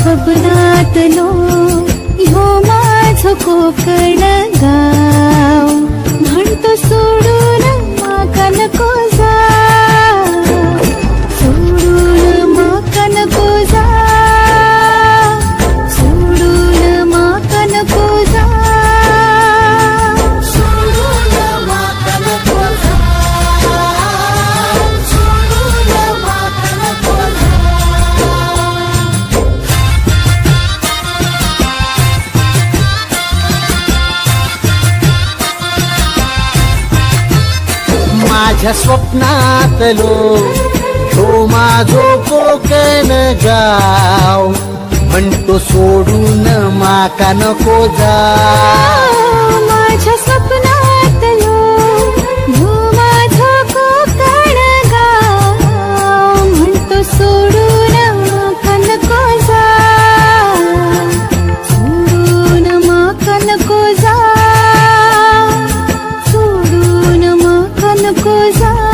स्वप्नातलो ह्यो माझो कोकण गा माझ्या स्वप्नातलो तो माझो कोकण गाव. म्हणतो सोडून माका नको जा güzel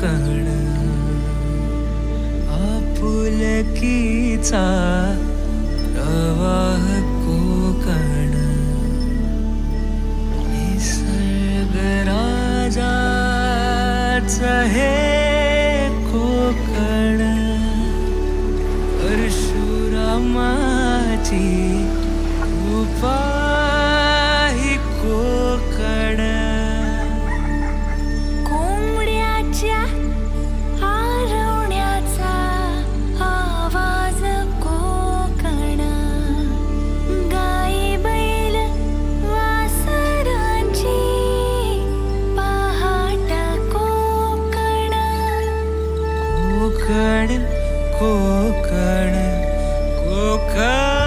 कण आपुलकीचा प्रवाह कोकण. निसर्गराजाच हे कोकण कोकण